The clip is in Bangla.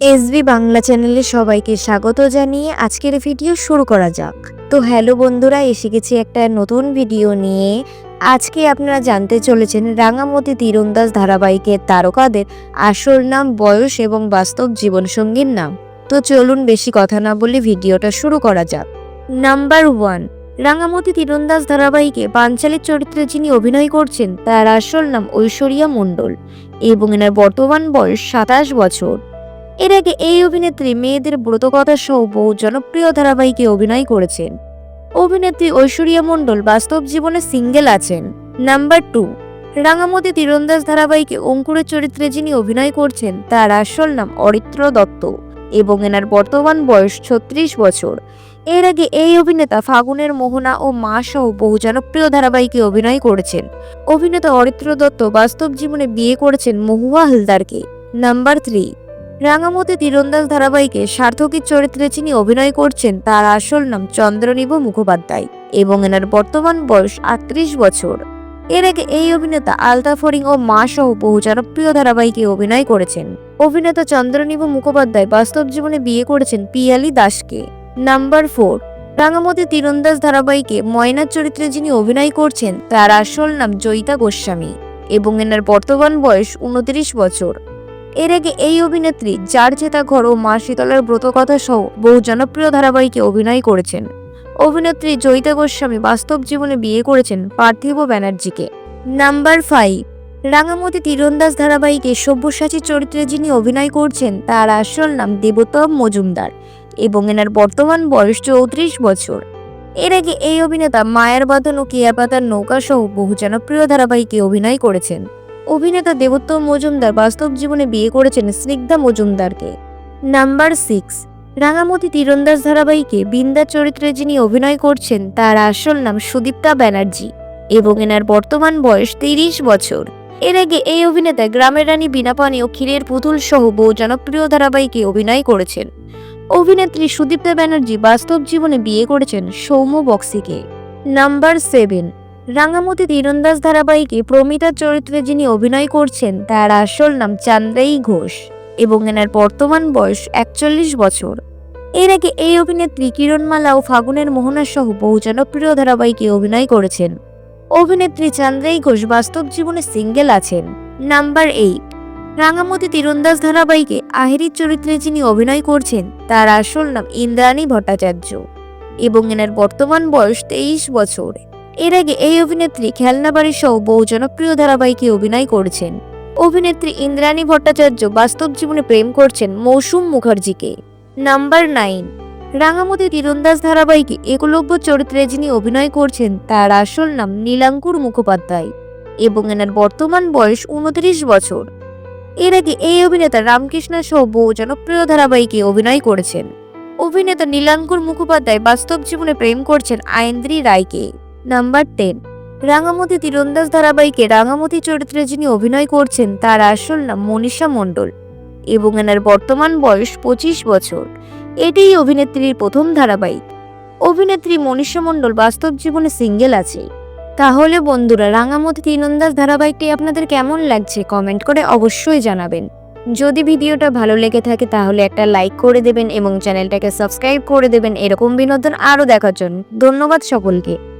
এসবি বাংলা চ্যানেলে সবাইকে স্বাগত জানিয়ে আজকের ভিডিও শুরু করা যাক। তো হ্যালো বন্ধুরা, এসে গেছি একটা নতুন ভিডিও নিয়ে। আজকে আপনারা জানতে চলেছেন রাঙামতি তীরন্দাজ ধারাবাহিকের তারকাদের আসল নাম, বয়স এবং বাস্তব জীবনসঙ্গীর নাম। তো চলুন বেশি কথা না বলে ভিডিওটা শুরু করা যাক। নাম্বার ওয়ান, রাঙামতি তীরন্দাজ ধারাবাহিকে পাঞ্চালের চরিত্রে যিনি অভিনয় করছেন, তার আসল নাম ঐশ্বরিয়া মণ্ডল এবং এনার বর্তমান বয়স সাতাশ বছর। এর আগে এই অভিনেত্রী মেয়েদের ব্রতকথা সহ বহু জনপ্রিয় ধারাবাহিকে অভিনয় করেছেন। অভিনেত্রী ঐশ্বরিয়া মণ্ডল বাস্তব জীবনে সিঙ্গেল আছেন। নাম্বার টু, রাঙামতি তীরন্দাজ ধারাবাহিকে অঙ্কুরের চরিত্রে যিনি অভিনয় করছেন, তার আসল নাম অরিত্র দত্ত এবং এনার বর্তমান বয়স ছত্রিশ বছর। এর আগে এই অভিনেতা ফাগুনের মোহনা ও মা সহ বহু জনপ্রিয় ধারাবাহিকে অভিনয় করেছেন। অভিনেতা অরিত্র দত্ত বাস্তব জীবনে বিয়ে করেছেন মহুয়া হালদারকে। নাম্বার থ্রি রাঙামতি তীরন্দাজ ধারাবাহিকে সার্থকীর চরিত্রে যিনি অভিনয় করছেন, তার আসল নাম চন্দ্রনিভ মুখোপাধ্যায় এবং এনার বর্তমান বয়স আটত্রিশ বছর। এর আগে এই অভিনেতা আলতা ফরিং ও মা সহ বহু জনপ্রিয় ধারাবাহিকে অভিনয় করেছেন। অভিনেতা চন্দ্রনিভ মুখোপাধ্যায় বাস্তব জীবনে বিয়ে করেছেন পিয়ালি দাসকে। নাম্বার ফোর, রাঙামতি তীরন্দাজ ধারাবাহিকে ময়নার চরিত্রে যিনি অভিনয় করছেন, তার আসল নাম জয়িতা গোস্বামী এবং এনার বর্তমান বয়স উনত্রিশ বছর। এর আগে এই অভিনেত্রী, যার চেতা ঘর ও মা শীতলার ব্রতকথা সহ বহু জনপ্রিয় ধারাবাহিকে অভিনয় করেছেন। অভিনেত্রী জয়িতা গোস্বামী বাস্তব জীবনে বিয়ে করেছেন পার্থিব ব্যানার্জিকে। নাম্বার ফাইভ, রাঙামতি তীরন্দাজ ধারাবাহিকে সব্যসাচীর চরিত্রে যিনি অভিনয় করছেন, তার আসল নাম দেবতম মজুমদার এবং এনার বর্তমান বয়স চৌত্রিশ বছর। এর আগে এই অভিনেতা মায়ের বাদন ও কেয়া পাতার নৌকা সহ বহু জনপ্রিয় ধারাবাহিকে অভিনয় করেছেন। অভিনেতা দেবোত্তম মজুমদার বাস্তব জীবনে বিয়ে করেছেন স্নিগ্ধা মজুমদারকে। নাম্বার সিক্স, রাঙামতি তীরন্দাজ ধারাবাহিকে বিন্দা চরিত্রে যিনি অভিনয় করছেন, তার আসল নাম সুদীপ্তা ব্যানার্জি এবং এনার বর্তমান বয়স তিরিশ বছর। এর আগে এই অভিনেতা গ্রামের রানী বিনাপানি ও ক্ষীরের পুতুল সহ বহু জনপ্রিয় ধারাবাহিকে অভিনয় করেছেন। অভিনেত্রী সুদীপ্তা ব্যানার্জি বাস্তব জীবনে বিয়ে করেছেন সৌম্য বক্সিকে। নাম্বার সেভেন রাঙামতি তীরন্দাজ ধারাবাহিকে প্রমিতার চরিত্রে যিনি অভিনয় করছেন, তার আসল নাম চান্দ্রাই ঘোষ এবং এনার বর্তমান বয়স একচল্লিশ বছর। এর আগে এই অভিনেত্রী কিরণমালা ও ফাগুনের মোহনা সহ বহু জনপ্রিয় ধারাবাহিকে অভিনয় করেছেন। অভিনেত্রী চান্দ্রাই ঘোষ বাস্তব জীবনে সিঙ্গেল আছেন। নাম্বার এইট, রাঙামতি তীরন্দাজ ধারাবাহিকে আহিরির চরিত্রে যিনি অভিনয় করছেন, তার আসল নাম ইন্দ্রাণী ভট্টাচার্য এবং এনার বর্তমান বয়স তেইশ বছর। এর আগে এই অভিনেত্রী খেলনাবাড়ি সহ বহু জনপ্রিয় ধারাবাহিকে অভিনয় করেছেন। অভিনেত্রী ইন্দ্রাণী ভট্টাচার্য বাস্তব জীবনে প্রেম করছেন মৌসুম মুখার্জিকে। Number nine. রাঙামতি তীরন্দাজ ধারাবাহিকে একলব্য চরিত্রে যিনি অভিনয় করছেন, তার আসল নাম নীলাঙ্কুর মুখোপাধ্যায় এবং এনার বর্তমান বয়স উনত্রিশ বছর। এর আগে এই অভিনেতা রামকৃষ্ণ সহ বহু জনপ্রিয় ধারাবাহিকে অভিনয় করেছেন। অভিনেতা নীলাঙ্কুর মুখোপাধ্যায় বাস্তব জীবনে প্রেম করছেন আয়েন্দ্রী রায়কে। Number ten. রাঙামতি তীরন্দাজ ধারাবাহিকে রাঙামতি চরিত্রে যিনি অভিনয় করছেন, তার আসল নাম মনীষা মণ্ডল এবং এনার বর্তমান বয়স পঁচিশ বছর। এটিই অভিনেত্রীর প্রথম ধারাবাহিক। অভিনেত্রী মনীষা মণ্ডল বাস্তব জীবনে সিঙ্গেল আছে। তাহলে বন্ধুরা, রাঙামতি তীরন্দাজ ধারাবাহিকটি আপনাদের কেমন লাগছে কমেন্ট করে অবশ্যই জানাবেন। যদি ভিডিওটা ভালো লেগে থাকে, তাহলে একটা লাইক করে দেবেন এবং চ্যানেলটাকে সাবস্ক্রাইব করে দেবেন। এরকম বিনোদন আরও দেখার জন্য। ধন্যবাদ সকলকে।